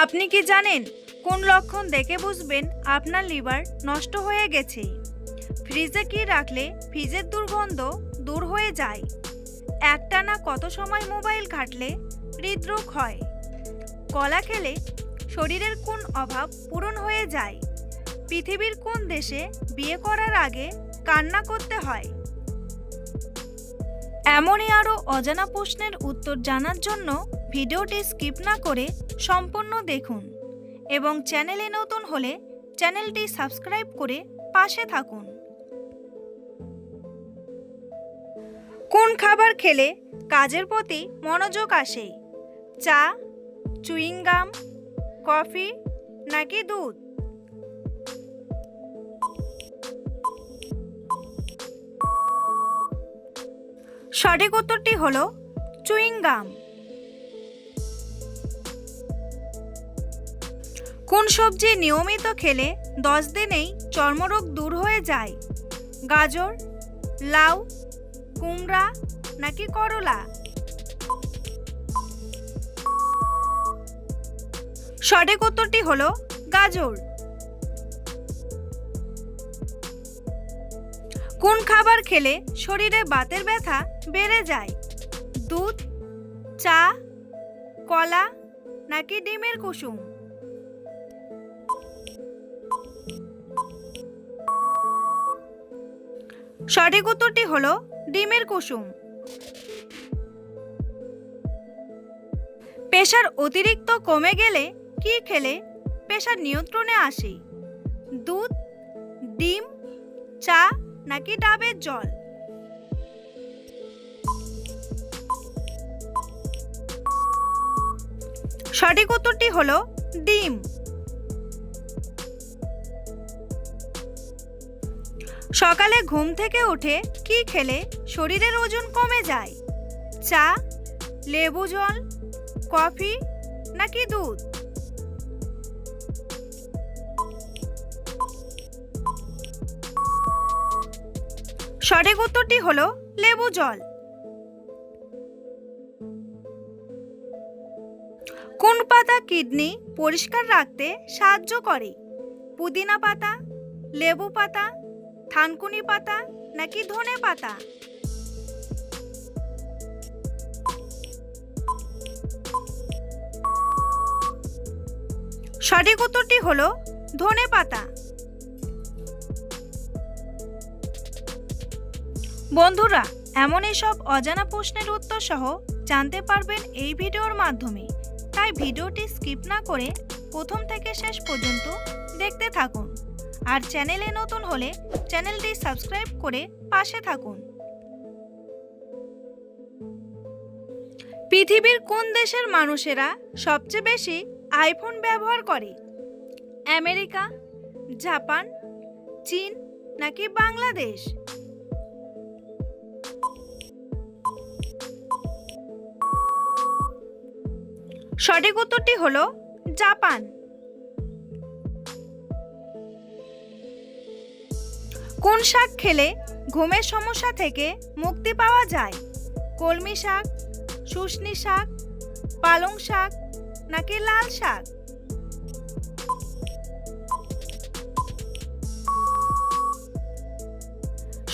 আপনি কি জানেন কোন লক্ষণ দেখে বুঝবেন আপনার লিভার নষ্ট হয়ে গেছে? ফ্রিজে কি রাখলে ফ্রিজের দুর্গন্ধ দূর হয়ে যায়? একটানা কত সময় মোবাইল ঘাটলে হৃদরোগ হয়? কলা খেলে শরীরের কোন অভাব পূরণ হয়ে যায়? পৃথিবীর কোন দেশে বিয়ে করার আগে কান্না করতে হয়? এমনই আরও অজানা প্রশ্নের উত্তর জানার জন্য ভিডিওটি স্কিপ না করে সম্পূর্ণ দেখুন এবং চ্যানেলে নতুন হলে চ্যানেলটি সাবস্ক্রাইব করে পাশে থাকুন। কোন খাবার খেলে কাজের প্রতি মনোযোগ আসে? চা চুইংগাম কফি নাকি দুধ? সঠিক উত্তরটি হলো চুইংগাম কোন সবজি নিয়মিত খেলে দশ দিনেই চর্মরোগ দূর হয়ে যায়? গাজর, লাউ, কুমড়া নাকি করলা? সঠিক উত্তরটি হলো গাজর। কোন খাবার খেলে শরীরে বাতের ব্যথা বেড়ে যায়? দুধ, চা, কলা নাকি ডিমের কুসুম? সঠিক উত্তরটি হলো ডিমের কুসুম। পেশার অতিরিক্ত কমে গেলে কি খেলে? পেশার নিয়ন্ত্রণে আসে। দুধ, ডিম, চা নাকি ডাবের জল? সঠিক উত্তরটি হলো ডিম। সকালে ঘুম থেকে উঠে কি খেলে শরীরের ওজন কমে যায়? চা, লেবু জল, কফি নাকি দুধ? সঠিক উত্তরটি হলো লেবু জল। কোন পাতা কিডনি পরিষ্কার রাখতে সাহায্য করে? পুদিনা পাতা, লেবু পাতা থানকুনি পাতা নাকি ধনে পাতা? সঠিক উত্তরটি হল ধনে পাতা। বন্ধুরা, এমন সব অজানা প্রশ্নের উত্তর সহ জানতে পারবেন এই ভিডিওর মাধ্যমে। তাই ভিডিওটি স্কিপ না করে প্রথম থেকে শেষ পর্যন্ত দেখতে থাকুন। আর চ্যানেলে নতুন হলে চ্যানেলটি সাবস্ক্রাইব করে পাশে থাকুন। পৃথিবীর কোন দেশের মানুষেরা সবচেয়ে বেশি আইফোন ব্যবহার করে? আমেরিকা, জাপান, চীন নাকি বাংলাদেশ? সঠিক উত্তরটি হলো জাপান। কোন শাক খেলে ঘুমের সমস্যা থেকে মুক্তি পাওয়া যায়? কলমি শাক শুশনি শাক, পালং শাক নাকি লাল শাক?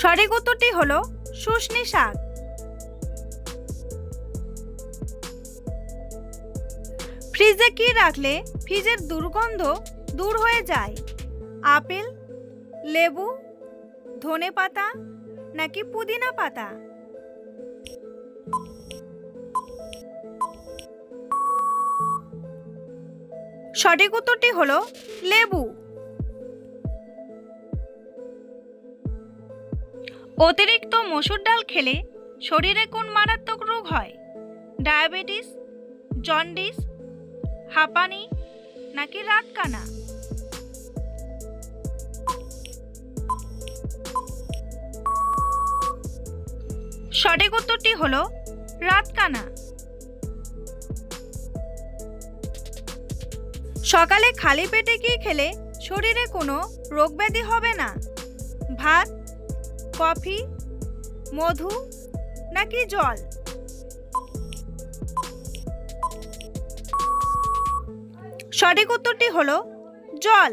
সঠিক উত্তরটি হলো শুশনি শাক। ফ্রিজে কি রাখলে ফ্রিজের দুর্গন্ধ দূর হয়ে যায়? আপেল, লেবু ধনে পাতা নাকি পুদিনা পাতা? সঠিক উত্তরটি হলো লেবু। অতিরিক্ত মসুর ডাল খেলে শরীরে কোন মারাত্মক রোগ হয়? ডায়াবেটিস, জন্ডিস, হাঁপানি নাকি রাতকানা? সঠিক উত্তরটি হলো রাতকানা। সকালে খালি পেটে কি খেলে শরীরে কোনো রোগব্যাধি হবে না? ভাত, কফি, মধু নাকি জল? সঠিক উত্তরটি হলো জল।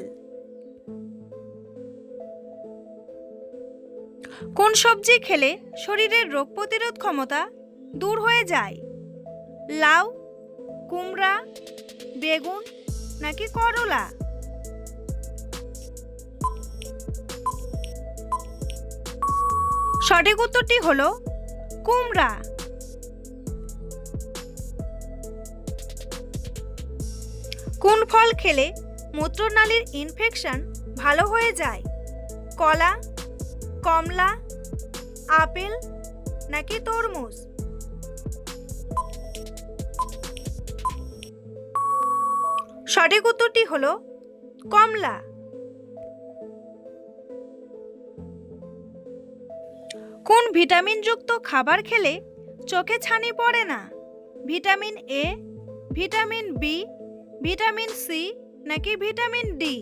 কোন সবজি খেলে শরীরের রোগ প্রতিরোধ ক্ষমতা দূর হয়ে যায়? লাউ, কুমড়া, বেগুন নাকি করলা? সঠিক উত্তরটি হলো কুমড়া। কোন ফল খেলে মূত্রনালীর ইনফেকশন ভালো হয়ে যায়? কলা, কমলা আপেল নাকি তরমুজ? সঠিক উত্তরটি হলো কমলা। কোন ভিটামিনযুক্ত খাবার খেলে চোখে ছানি পড়ে না? Vitamin A vitamin B vitamin C নাকি ভিটামিন ডি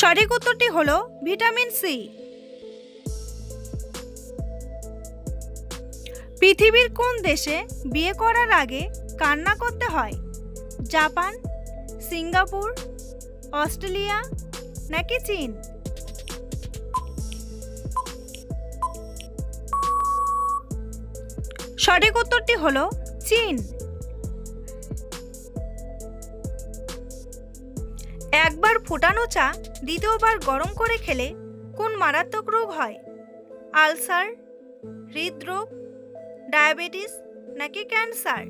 সঠিক উত্তরটি হলো ভিটামিন সি। পৃথিবীর কোন দেশে বিয়ে করার আগে কান্না করতে হয়? জাপান, সিঙ্গাপুর, অস্ট্রেলিয়া নাকি চীন? সঠিক উত্তরটি হলো চীন। একবার ফুটানো চা দ্বিতীয়বার গরম করে খেলে কোন মারাত্মক রোগ হয়? আলসার, হৃদরোগ, ডায়াবেটিস নাকি ক্যান্সার?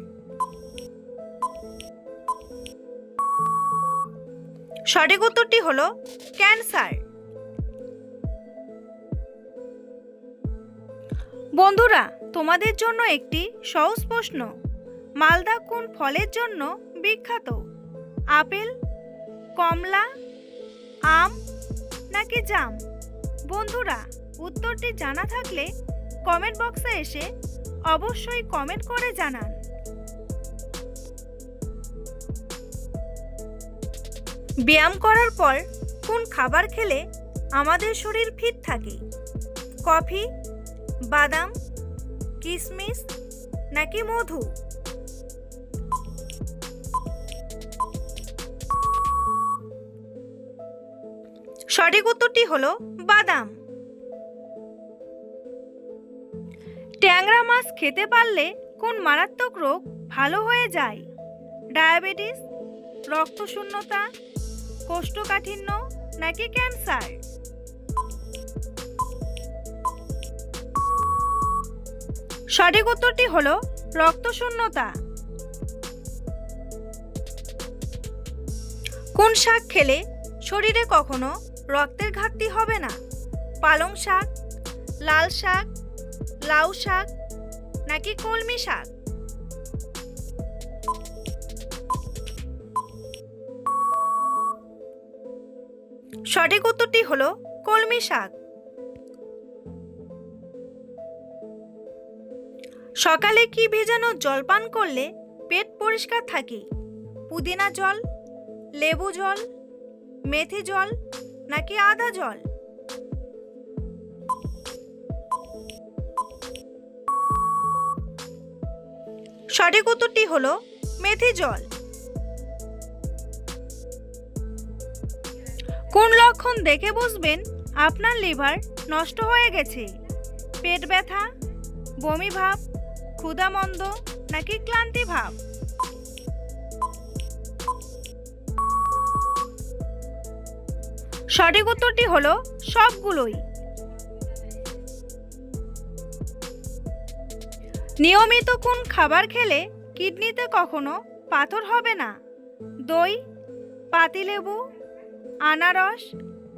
সঠিক উত্তরটি হলো ক্যান্সার। বন্ধুরা, তোমাদের জন্য একটি সহজ প্রশ্ন। মালদা কোন ফলের জন্য বিখ্যাত? আপেল কমলা, আম নাকি জাম? বন্ধুরা, উত্তরটি জানা থাকলে কমেন্ট বক্সে এসে অবশ্যই কমেন্ট করে জানান। ব্যায়াম করার পর কোন খাবার খেলে আমাদের শরীর ফিট থাকে? কফি, বাদাম কিশমিশ নাকি মধু? সঠিক উত্তরটি হলো বাদাম। ট্যাংরা মাছ খেতে পারলে কোন মারাত্মক রোগ ভালো হয়ে যায়? ডায়াবেটিস, রক্তশূন্যতা, কোষ্ঠকাঠিন্য নাকি ক্যান্সার? সঠিক উত্তরটি হলো রক্তশূন্যতা। কোন শাক খেলে শরীরে কখনো রক্তের ঘাটতি হবে না। পালং শাক, লাল শাক, লাউ শাক, নাকি কলমি শাক? সঠিক উত্তরটি হলো কলমি শাক। সকালে কি ভেজানো জল পান করলে পেট পরিষ্কার থাকে? পুদিনা জল, লেবু জল, মেথি জল নাকি আদা জল? সঠিক উত্তরটি হলো মেথি জল। কোন লক্ষণ দেখে বুঝবেন? আপনার লিভার নষ্ট হয়ে গেছে। পেট ব্যথা, বমি ভাব, ক্ষুধামন্দ নাকি ক্লান্তি ভাব? সঠিক উত্তরটি হলো সবগুলোই। নিয়মিত কোন খাবার খেলে কিডনিতে কখনো পাথর হবে না? দই পাতিলেবু আনারস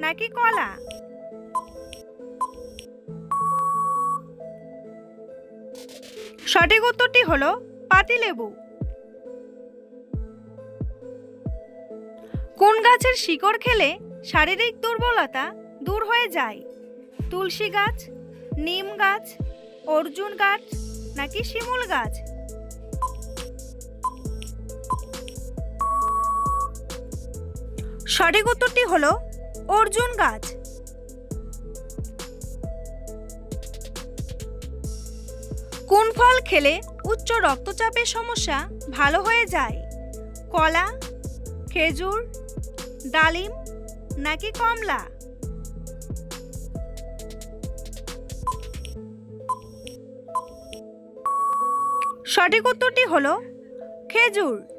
নাকি কলা? সঠিক উত্তরটি হলো পাতিলেবু কোন গাছের শিকড় খেলে শারীরিক দুর্বলতা দূর হয়ে যায়। তুলসী গাছ, নিম গাছ, অর্জুন গাছ নাকি শিমুল গাছ? সঠিক উত্তরটি হলো অর্জুন গাছ। কোন ফল খেলে উচ্চ রক্তচাপের সমস্যা ভালো হয়ে যায়? কলা, খেজুর, ডালিম নাকি কমলা? সঠিক উত্তরটি হলো খেজুর।